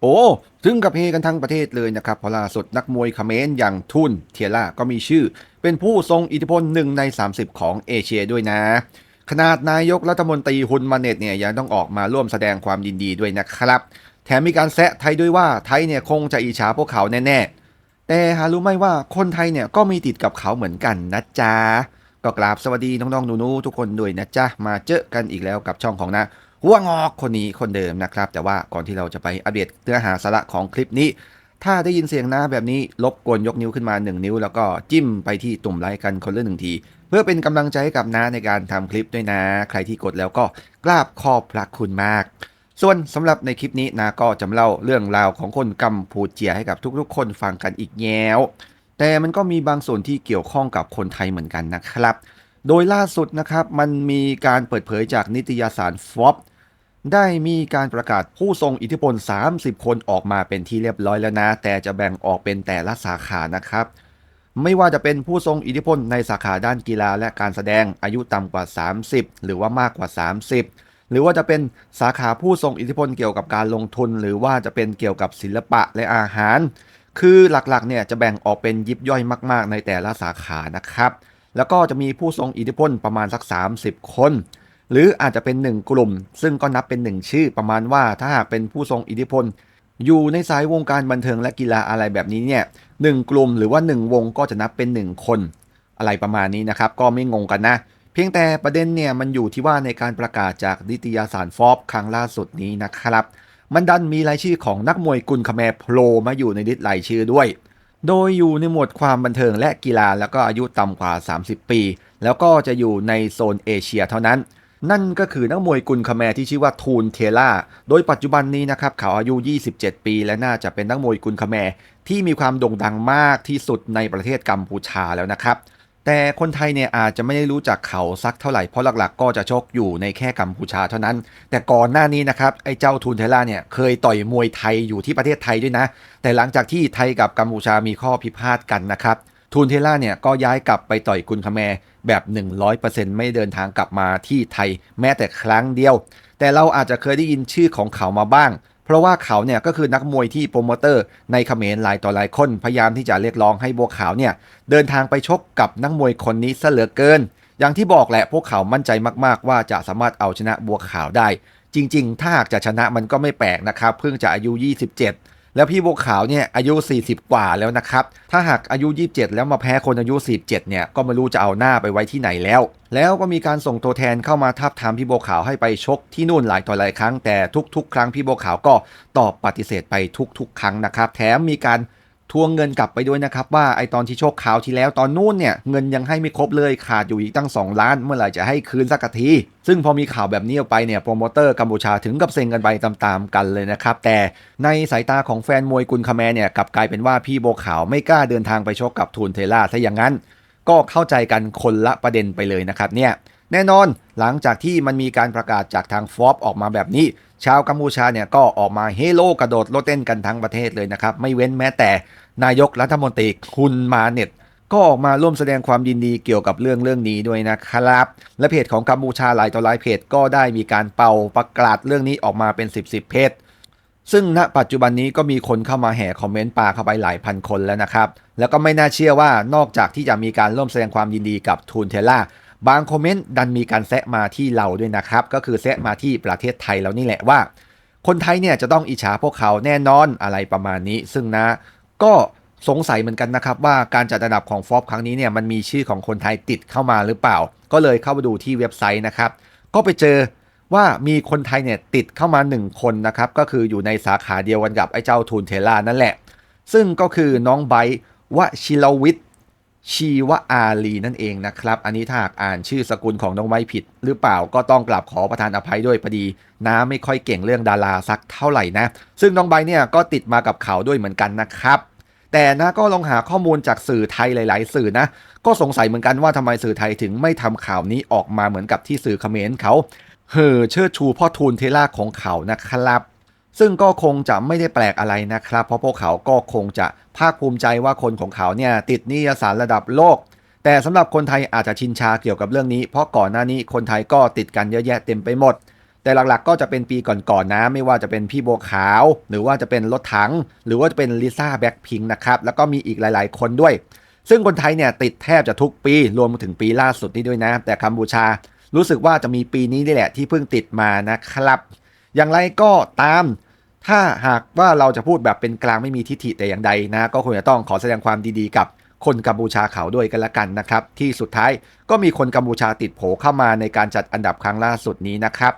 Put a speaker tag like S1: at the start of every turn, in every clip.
S1: โอ้ถึงกับเฮกันทั้งประเทศเลยนะครับเพราะล่าสุดนักมวยเขมรอย่างทุนเทียร่าก็มีชื่อ เป็นผู้ทรงอิทธิพลหนึ่งใน 30 ของเอเชียด้วยนะ ขนาดนายกรัฐมนตรีฮุนมาเนตเนี่ยยังต้องออกมาร่วมแสดงความยินดีด้วยนะครับ แถมมีการแซะไทยด้วยว่าไทยเนี่ยคงจะอิจฉาพวกเขาแน่ๆ แต่หารู้ไหมว่าคนไทยเนี่ยก็มีติดกับเขาเหมือนกันนะจ๊ะก็กราบสวัสดีน้องๆหนูๆทุกคนด้วยนะจ๊ะมาเจอกันอีกแล้วกับช่องของนะ หัวงอกคนนี้คนเดิมนะครับ แต่ว่าก่อนที่เราจะไปอัปเดตเนื้อหาสาระของคลิปนี้ ถ้าได้ยินเสียงนะแบบนี้รบกวนยกนิ้วขึ้นมา 1 นิ้ว แล้วก็จิ้มไปที่ตุ่มไลค์กันคนละหนึ่งที เพื่อเป็นกำลังใจให้กับน้าในการทำคลิปด้วยนะ ใครที่กดแล้วก็กราบขอบพระคุณมาก ส่วนสำหรับในคลิปนี้นาก็จะมาเล่าเรื่องราวของคนกัมพูเจียให้กับทุกๆ คนฟังกันอีกแย้วแต่มันก็มีบางส่วนที่เกี่ยวข้องกับคนไทยเหมือนกันนะครับ โดยล่าสุดนะครับมันมีการเปิดเผยจากนิตยสารฟอบได้มีการประกาศผู้ทรงอิทธิพล 30 คนออกมาเป็นที่เรียบร้อยแล้วนะ แต่จะแบ่งออกเป็นแต่ละสาขานะครับ ไม่ว่าจะเป็นผู้ทรงอิทธิพลในสาขาด้านกีฬาและการแสดงอายุต่ำกว่า 30 หรือว่ามากกว่า 30 หรือว่าจะเป็นสาขาผู้ทรงอิทธิพลเกี่ยวกับการลงทุน หรือว่าจะเป็นเกี่ยวกับศิลปะและอาหาร คือหลักๆเนี่ยจะแบ่งออกเป็นยิบย่อยมาก ๆ ในแต่ละสาขานะครับ แล้วก็จะมีผู้ทรงอิทธิพลประมาณสัก 30 คน หรืออาจจะเป็น 1 กลุ่ม ซึ่งก็นับเป็น 1 ชื่อประมาณว่าถ้าหากเป็นผู้ทรงอิทธิพล อยู่ในสายวงการบันเทิงและกีฬาอะไรแบบนี้เนี่ยหนึ่งกลุ่มหรือว่า 1 วงก็จะนับเป็น 1 คน อะไรประมาณนี้นะครับ ก็ไม่งงกันนะ เพียงแต่ประเด็นเนี่ยมันอยู่ที่ว่าในการประกาศจากนิตยสารฟอบครั้งล่าสุดนี้นะครับมันดันมีรายชื่อของนักมวยกุลคแมโผล่มาอยู่ในลิสต์รายชื่อด้วย โดยอยู่ในหมวดความบันเทิงและกีฬาแล้วก็อายุต่ำกว่า 30 ปี แล้วก็จะอยู่ในโซนเอเชียเท่านั้น นั่นก็คือนักมวยกุลคแมที่ชื่อว่าทูนเทล่า โดยปัจจุบันนี้นะครับเขาอายุ 27 ปี และน่าจะเป็นนักมวยกุลคแมที่มีความโด่งดังมากที่สุดในประเทศกัมพูชาแล้วนะครับ แต่คนไทยเนี่ยอาจจะไม่ได้รู้จักเขาสักเท่าไหร่เพราะหลักๆ ก็จะชกอยู่ในแค่กัมพูชาเท่านั้น แต่ก่อนหน้านี้นะครับไอ้เจ้าทูนเทล่าเนี่ยเคยต่อยมวยไทยอยู่ที่ประเทศไทยด้วยนะ แต่หลังจากที่ไทยกับกัมพูชามีข้อพิพาทกันนะครับทูนเทล่าเนี่ยก็ย้ายกลับไปต่อยกุนคาแมแบบ 100%ไม่เดินทางกลับมาที่ไทยแม้แต่ครั้งเดียว แต่เราอาจจะเคยได้ยินชื่อของเขามาบ้าง เพราะว่าเขาเนี่ยก็คือนักมวยที่โปรโมเตอร์ในเขมรหลายต่อหลายคนพยายามที่จะเรียกร้องให้บัวขาวเนี่ยเดินทางไปชกกับนักมวยคนนี้ซะเหลือเกิน อย่างที่บอกแหละพวกเขามั่นใจมากๆ ว่าจะสามารถเอาชนะบัวขาวได้ จริง ๆ ถ้าหากจะชนะมันก็ไม่แปลกนะครับเพิ่งจะอายุ 27 แล้วพี่บัวขาวเนี่ยอายุ 40 กว่าแล้วนะครับ ถ้าหากอายุ 27 แล้วมาแพ้คนอายุ 47 เนี่ยก็ไม่รู้จะเอาหน้าไปไว้ที่ไหนแล้ว แล้วก็มีการส่งตัวแทนเข้ามาทับทามพี่บัวขาวให้ไปชกที่นู่นหลายต่อหลายครั้งแต่ทุก ๆ ครั้งพี่บัวขาวก็ตอบปฏิเสธไปทุก ๆ ครั้งนะครับ แถมมีการ ทวงเงินกลับไปด้วยนะครับว่าไอตอนที่โชคข่าวที่แล้วตอนนู้นเนี่ยเงินยังให้ไม่ครบเลยขาดอยู่อีกตั้ง 2 ล้าน เมื่อไหร่จะให้คืนสักที ซึ่งพอมีข่าวแบบนี้ออกไปเนี่ยโปรโมเตอร์กัมพูชาถึงกับเซ็งกันไปตามๆกันเลยนะครับ แต่ในสายตาของแฟนมวยกุนคาแมเนี่ยกลับกลายเป็นว่าพี่โบขาวไม่กล้าเดินทางไปชกกับทูนเทล่าซะอย่างนั้น ก็เข้าใจกันคนละประเด็นไปเลยนะครับเนี่ย แน่นอนหลังจากที่มันมีการประกาศจากทางฟอบออกมาแบบนี้ ชาวกัมพูชาเนี่ยก็ออกมาเฮโลกระโดดโลดเต้นกันทั้งประเทศเลยนะครับ ไม่เว้นแม้แต่นายกรัฐมนตรีคุณมาเน็ตก็ออกมาร่วมแสดงความยินดีเกี่ยวกับเรื่องเรื่องนี้ด้วยนะครับ และเพจของกัมพูชาหลายต่อหลายเพจก็ได้มีการเป่าประกาศเรื่องนี้ออกมาเป็น 10บสเพจซึ่งณปัจจุบันนี้ก็มีคนเข้ามาแห่คอมเมนต์ปาเข้าไปหลายพันคนแล้วนะครับ แล้วก็ไม่น่าเชื่อว่านอกจากที่จะมีการร่วมแสดงความยินดีกับทูนเทล่า บางคอมเมนต์ดันมีการแซะมาที่เราด้วยนะครับ ก็คือแซะมาที่ประเทศไทยเรานี่แหละว่า คนไทยเนี่ยจะต้องอิจฉาพวกเขาแน่นอนอะไรประมาณนี้ ซึ่งนะ ก็สงสัยเหมือนกันนะครับว่าการจัดอันดับของฟอบครั้งนี้เนี่ยมันมีชื่อของคนไทยติดเข้ามาหรือเปล่า ก็เลยเข้าไปดูที่เว็บไซต์นะครับ ก็ไปเจอว่ามีคนไทยเนี่ยติดเข้ามา 1 คนนะครับก็คืออยู่ในสาขาเดียวกันกับไอ้เจ้าทูนเทล่านั่นแหละ ซึ่งก็คือน้องไบวชิรวิทย์ ชีวอาลีนั่นเองนะครับ อันนี้ถ้าหากอ่านชื่อสกุลของน้องไว้ผิด หรือเปล่าก็ต้องกลับขอประทานอภัยด้วยพอดีน้าไม่ค่อยเก่งเรื่องดาราสักเท่าไหร่นะ ซึ่งน้องไบเนี่ยก็ติดมากับเขาด้วยเหมือนกันนะครับ แต่นะก็ลองหาข้อมูลจากสื่อไทยหลาย ๆ สื่อนะ ก็สงสัยเหมือนกันว่าทำไมสื่อไทยถึงไม่ทำข่าวนี้ออกมาเหมือนกับที่สื่อเขมรเขาเห่อเชิดชูพ่อทูลเทล่าของเขานะครับ ซึ่งก็คงจะไม่ได้แปลกอะไรนะครับ เพราะพวกเขาก็คงจะภาคภูมิใจว่าคนของเขาเนี่ยติดนิยสารระดับโลก แต่สำหรับคนไทยอาจจะชินชาเกี่ยวกับเรื่องนี้ เพราะก่อนหน้านี้คนไทยก็ติดกันเยอะแยะเต็มไปหมด แต่หลักๆ ก็จะเป็นปีก่อนๆนะ ไม่ว่าจะเป็นพี่โบขาว หรือว่าจะเป็นรถถัง หรือว่าจะเป็นลิซ่าแบ็คพิงนะครับแล้วก็มีอีกหลาย ๆ คนด้วย ซึ่งคนไทยเนี่ยติดแทบจะทุกปีรวมถึงปีล่าสุดนี้ด้วยนะ แต่กัมพูชารู้สึกว่าจะมีปีนี้นี่แหละที่เพิ่งติดมานะครับ อย่างไรก็ตาม ถ้าหากว่าเราจะพูดแบบเป็นกลางไม่มีทิฐิแต่อย่างใดนะก็คงจะต้องขอแสดงความดีๆกับคนกัมพูชาเขาด้วยกันละกันนะครับ ที่สุดท้ายก็มีคนกัมพูชาติดโผเข้ามาในการจัดอันดับครั้งล่าสุดนี้นะครับ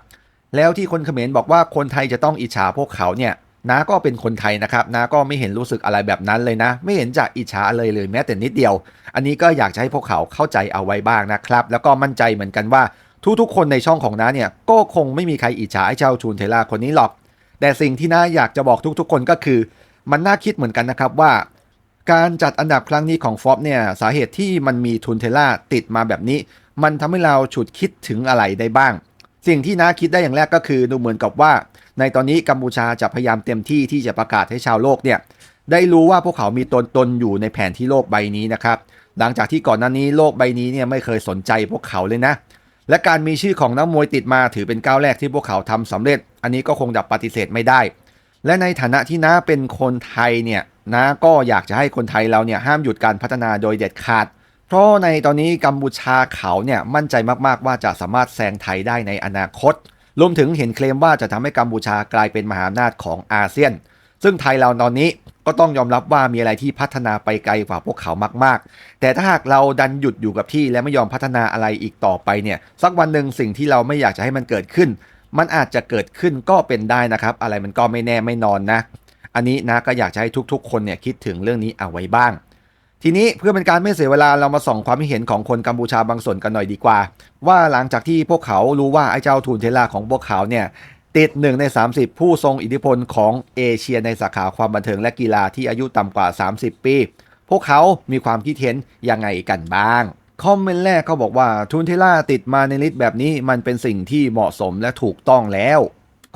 S1: แล้วที่คนเขมรบอกว่าคนไทยจะต้องอิจฉาพวกเขาเนี่ยน้าก็เป็นคนไทยนะครับน้าก็ไม่เห็นรู้สึกอะไรแบบนั้นเลยนะ ไม่เห็นจะอิจฉาเลยเลยแม้แต่นิดเดียว อันนี้ก็อยากจะให้พวกเขาเข้าใจเอาไว้บ้างนะครับ แล้วก็มั่นใจเหมือนกันว่าทุกๆ คนในช่องของน้าเนี่ยก็คงไม่มีใครอิจฉาไอ้เจ้าชูนเทล่าคนนี้หรอก แต่สิ่งที่น้าอยากจะบอกทุกๆ คนก็คือ มันน่าคิดเหมือนกันนะครับว่า การจัดอันดับครั้งนี้ของฟอบเนี่ยสาเหตุที่มันมีทุนเทล่าติดมาแบบนี้ มันทำให้เราฉุดคิดถึงอะไรได้บ้าง สิ่งที่น้าคิดได้อย่างแรกก็คือดูเหมือนกับว่า ในตอนนี้กัมพูชาจะพยายามเต็มที่ที่จะประกาศให้ชาวโลกเนี่ยได้รู้ว่าพวกเขามีตนตนอยู่ในแผนที่โลกใบนี้นะครับหลังจากที่ก่อนหน้านี้โลกใบนี้เนี่ยไม่เคยสนใจพวกเขาเลยนะ และการมีชื่อของนักมวยติดมาถือเป็นก้าวแรกที่พวกเขาทำสำเร็จ อันนี้ก็คงจะปฏิเสธไม่ได้ และในฐานะที่น้าเป็นคนไทยเนี่ยน้าก็อยากจะให้คนไทยเราเนี่ยห้ามหยุดการพัฒนาโดยเด็ดขาด เพราะในตอนนี้กัมพูชาเขาเนี่ยมั่นใจมากๆว่าจะสามารถแซงไทยได้ในอนาคต รวมถึงเห็นเคลมว่าจะทำให้กัมพูชากลายเป็นมหาอำนาจของอาเซียน ซึ่งไทยเราตอนนี้ ก็ต้องยอมรับว่ามีอะไรที่พัฒนาไปไกลกว่าพวกเขามาก ๆ แต่ถ้าหากเราดันหยุดอยู่กับที่และไม่ยอมพัฒนาอะไรอีกต่อไปเนี่ยสักวันหนึ่งสิ่งที่เราไม่อยากจะให้มันเกิดขึ้น มันอาจจะเกิดขึ้นก็เป็นได้นะครับ อะไรมันก็ไม่แน่ไม่นอนนะ อันนี้นะก็อยากจะให้ทุกๆ คนเนี่ยคิดถึงเรื่องนี้เอาไว้บ้างทีนี้เพื่อเป็นการไม่เสียเวลาเรามาส่องความเห็นของคนกัมพูชาบางส่วนกันหน่อยดีกว่า ว่าหลังจากที่พวกเขารู้ว่าไอ้เจ้าทูนเทล่าของพวกเขาเนี่ย ติด 1 ใน 30 ผู้ทรงอิทธิพลของเอเชียในสาขาความบันเทิงและกีฬาที่อายุต่ำกว่า 30 ปี พวกเขามีความคิดเห็นยังไงกันบ้าง คอมเมนต์แรกเขาบอกว่าทูนเทล่าติดมาในลิสต์แบบนี้มันเป็นสิ่งที่เหมาะสมและถูกต้องแล้ว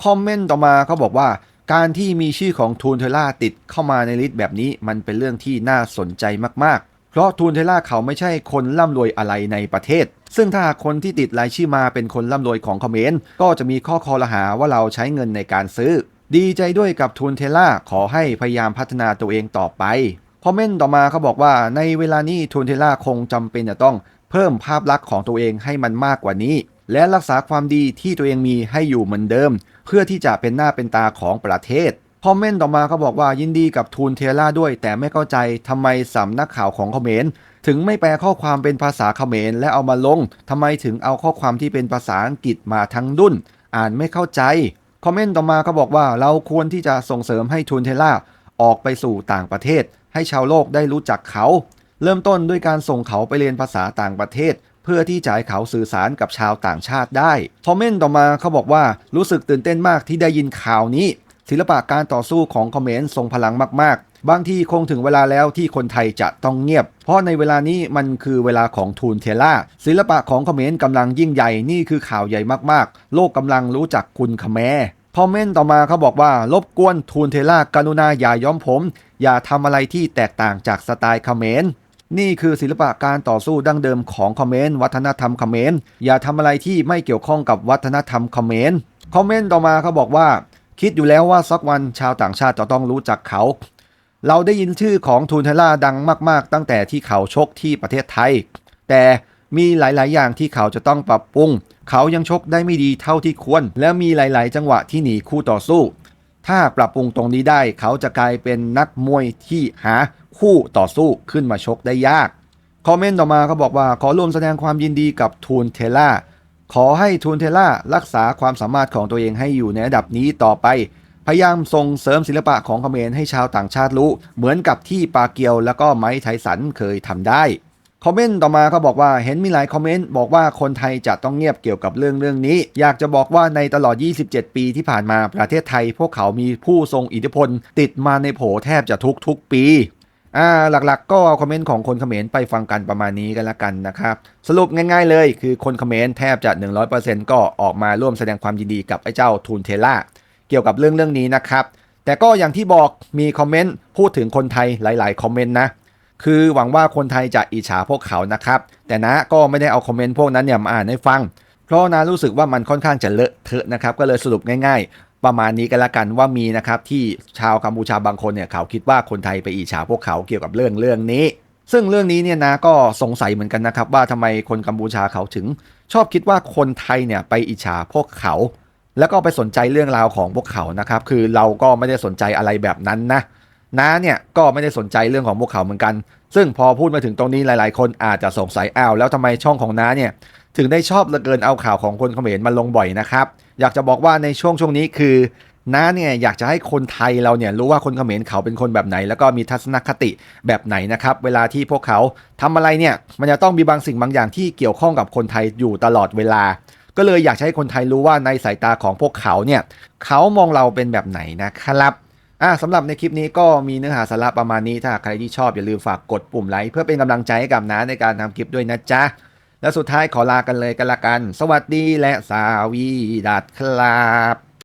S1: คอมเมนต์ต่อมาเขาบอกว่า การที่มีชื่อของทูนเทล่าติดเข้ามาในลิสต์แบบนี้มันเป็นเรื่องที่น่าสนใจมากๆ เพราะทูนเทล่าเขาไม่ใช่คนร่ำรวยอะไรในประเทศ ซึ่งถ้าคนที่ติดรายชื่อมาเป็นคนร่ำรวยของคอมเขมรก็จะมีข้อคอรหาว่าเราใช้เงินในการซื้อ ดีใจด้วยกับทูนเทล่าขอให้พยายามพัฒนาตัวเองต่อไปคอมเมนต์ต่อมาเขาบอกว่าในเวลานี้ทูนเทล่าคงจำเป็นจะต้องเพิ่มภาพลักษณ์ของตัวเองให้มันมากกว่านี้ และรักษาความดีที่ตัวเองมีให้อยู่เหมือนเดิม เพื่อที่จะเป็นหน้าเป็นตาของประเทศคอมเมนต์ต่อมาเขาบอกว่ายินดีกับทูนเทล่าด้วย แต่ไม่เข้าใจทำไมสำนักข่าวของคอมเขมร ถึงไม่แปลข้อความเป็นภาษาเขมรและเอามาลง ทำไมถึงเอาข้อความที่เป็นภาษาอังกฤษมาทั้งดุนอ่านไม่เข้าใจ คอมเมนต์ต่อมาเขาบอกว่าเราควรที่จะส่งเสริมให้ทูนเทล่าออกไปสู่ต่างประเทศ ให้ชาวโลกได้รู้จักเขา เริ่มต้นด้วยการส่งเขาไปเรียนภาษาต่างประเทศ เพื่อที่จะให้เขาสื่อสารกับชาวต่างชาติได้ คอมเมนต์ต่อมาเขาบอกว่ารู้สึกตื่นเต้นมากที่ได้ยินข่าวนี้ ศิลปะการต่อสู้ของเขมรทรงพลังมากๆ บางทีคงถึงเวลาแล้วที่คนไทยจะต้องเงียบ เพราะในเวลานี้มันคือเวลาของทูนเทล่า ศิลปะของเขมรกำลังยิ่งใหญ่นี่คือข่าวใหญ่มากๆ โลกกำลังรู้จักคุณเขมรคอมเมนต์ต่อมาเขาบอกว่ารบกวนทูนเทล่ากรุณาอย่าย้อมผม อย่าทำอะไรที่แตกต่างจากสไตล์เขมรนี่คือศิลปะการต่อสู้ดั้งเดิมของเขมรวัฒนธรรมเขมรอย่าทำอะไรที่ไม่เกี่ยวข้องกับวัฒนธรรมเขมรคอมเมนต์ต่อมาเขาบอกว่า คิดอยู่แล้วว่าสักวันชาวต่างชาติจะต้องรู้จักเขา เราได้ยินชื่อของทูนเทล่าดังมาก ๆ ตั้งแต่ที่เขาชกที่ประเทศไทย แต่มีหลาย ๆ อย่างที่เขาจะต้องปรับปรุง เขายังชกได้ไม่ดีเท่าที่ควร และมีหลาย ๆ จังหวะที่หนีคู่ต่อสู้ ถ้าปรับปรุงตรงนี้ได้ เขาจะกลายเป็นนักมวยที่หาคู่ต่อสู้ขึ้นมาชกได้ยาก คอมเมนต์ต่อมาเขาบอกว่าขอร่วมแสดงความยินดีกับทูนเทล่า ขอให้ทูนเทล่ารักษาความสามารถของตัวเองให้อยู่ในระดับนี้ต่อไป พยายามส่งเสริมศิลปะของเขมรให้ชาวต่างชาติรู้ เหมือนกับที่ปาเกียวแล้วก็ไม้ไทสันเคยทำได้คอมเมนต์ต่อมาเขาบอกว่าเห็นมีหลายคอมเมนต์บอกว่าคนไทยจะต้องเงียบเกี่ยวกับเรื่องเรื่องนี้ อยากจะบอกว่าในตลอด 27 ปีที่ผ่านมาประเทศไทย พวกเขามีผู้ทรงอิทธิพล ติดมาในโผแทบจะทุกทุกๆปีอ่าหลักๆ ก็เอาคอมเมนต์ของคนเขมรไปฟังกันประมาณนี้กันละกันนะครับสรุปง่ายๆเลย คือคนเขมรแทบจะ 100%ก็ออกมาร่วมแสดงความยินดีกับไอ้เจ้าทูนเทล่า กี่ยวกับเรื่องเรื่องนี้นะครับ แต่ก็อย่างที่บอกมีคอมเมนต์พูดถึงคนไทยหลาย ๆ คอมเมนต์นะ คือหวังว่าคนไทยจะอิจฉาพวกเขานะครับ แต่นะก็ไม่ได้เอาคอมเมนต์พวกนั้นเนี่ยมาอ่านให้ฟัง เพราะนารู้สึกว่ามันค่อนข้างจะเลอะเทอะนะครับ ก็เลยสรุปง่าย ๆ ประมาณนี้กันละกันว่ามีนะครับที่ชาวกัมพูชาบางคนเนี่ยเขาคิดว่าคนไทยไปอิจฉาพวกเขาเกี่ยวกับเรื่องเรื่องนี้ซึ่งเรื่องนี้เนี่ยนะก็สงสัยเหมือนกันนะครับ ว่าทำไมคนกัมพูชาเขาถึง ชอบคิดว่าคนไทยเนี่ยไปอิจฉาพวกเขา แล้วก็ไปสนใจเรื่องราวของพวกเขานะครับ คือเราก็ไม่ได้สนใจอะไรแบบนั้นนะน้าเนี่ยก็ไม่ได้สนใจเรื่องของพวกเขาเหมือนกัน ซึ่งพอพูดมาถึงตรงนี้หลาย ๆ คนอาจจะสงสัยอ้าวแล้วทำไมช่องของน้าเนี่ยถึงได้ชอบเหลือเกินเอาข่าวของคนเขมรมาลงบ่อยนะครับ อยากจะบอกว่าในช่วงช่วงนี้คือน้าเนี่ยอยากจะให้คนไทยเราเนี่ยรู้ว่าคนเขมรเขาเป็นคนแบบไหน แล้วก็มีทัศนคติแบบไหนนะครับ เวลาที่พวกเขาทำอะไรเนี่ยมันจะต้องมีบางสิ่งบางอย่างที่เกี่ยวข้องกับคนไทยอยู่ตลอดเวลา ก็เลยอยากให้คนไทยรู้ว่าในสายตาของพวกเขาเนี่ยเขามองเราเป็นแบบไหนนะครับอะสำหรับในคลิปนี้ก็มีเนื้อหาสาระประมาณนี้ถ้าใครที่ชอบอย่าลืมฝากกดปุ่มไลค์เพื่อเป็นกำลังใจให้กับน้าในการทำคลิปด้วยนะจ๊ะ และสุดท้ายขอลากันเลยกันละกัน สวัสดีและสวีดัดครับ